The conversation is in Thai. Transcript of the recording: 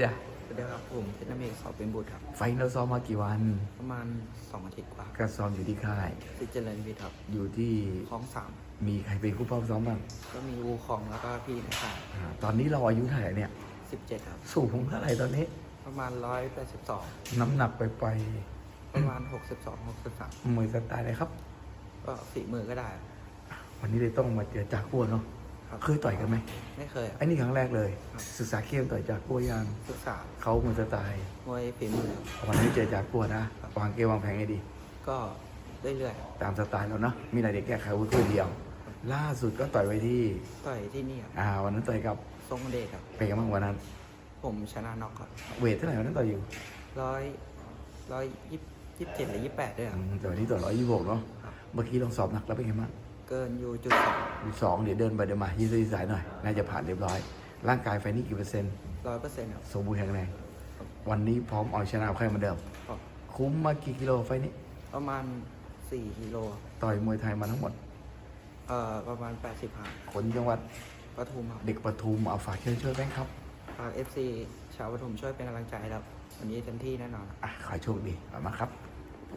เดี๋ยวสวัสดีครับผมเพชรนาเมฆสอบเป็นบุตรครับ ไฟล์เราซ้อมมากี่วันประมาณสองอาทิตย์กว่าก็ซ้อมอยู่ที่ค่าย ที่เจริญวิทย์ครับอยู่ที่คลองสามมีใครเป็นผู้เป้าซ้อมบ้างก็มีวูคองแล้วก็พี่ในค่ายอ่าตอนนี้เราอายุเท่าไหร่เนี่ยสิบเจ็ดครับ สูงเท่าไหร่ตอนนี้ ประมาณร้อยแปดสิบสองน้ำหนักไปไปประมาณหกสิบสองหกสิบสามมวยสไตล์อะไรครับก็ฝีมือก็ได้ วันนี้เลยต้องมาเจอจากกัวเนาะครับ เคยต่อยกันไหมไม่เคยครับไอ้นี่ครั้งแรกเลย ครับ ศึกษาเข้มต่อยจากกัวยังศึกษาเขามวยสไตล์มวยฝีมือครับวันนี้เจอจากกัวนะครับวางเกมวางแผนให้ดี ก็เรื่อยตามสไตล์เราเนาะมีอะไรเด็กแก้ไขอาวุ้นเดียว ล่าสุดก็ต่อยไว้ที่ๆต่อยที่นี่ครับอ่าวันนั้นต่อยกับทรงเดชครับ เป็นยังไงบ้างวันนั้น ผมชนะน็อกครับเวทเท่าไหร่วันนั้นต่อยอยู่ร้อยร้อยยี่สิบเจ็ดหรือยี่สิบแปดด้วยคอืรับมแต่วันนี้ต่อยร้อยยี่สิบหกเนาะครับเมื่อกี้ลองสอบหนักแล้วเป็นไงบ้าง เกินอยู่จุดสองอยู่สองเดี๋ยวเดินไปเดินมายืดเส้นยืดสายหน่อย น่าจะผ่านเรียบร้อย ร่างกายไฟนี้กี่เปอร์เซ็นต์ร้อยเปอร์เซ็นต์ครับสมบูรณ์แข็งแรง วันนี้พร้อมเอาชนะใครเหมือนเดิมก็คุ้มมากี่กิโลไฟนี้ ประมาณสี่กิโล ต่อยมวยไทยมาทั้งหมด เอ่อ ประมาณแปดสิบห้าคนจังหวัดปทุมครับ เด็กปทุมเอาฝากเชิญช่วยแบงค์ครับฝากเอฟซีชาวปทุมช่วยเป็นกำลังใจครับวันนี้เต็มที่แน่นอนอะขอให้โชคดีขอบคุณมากครับ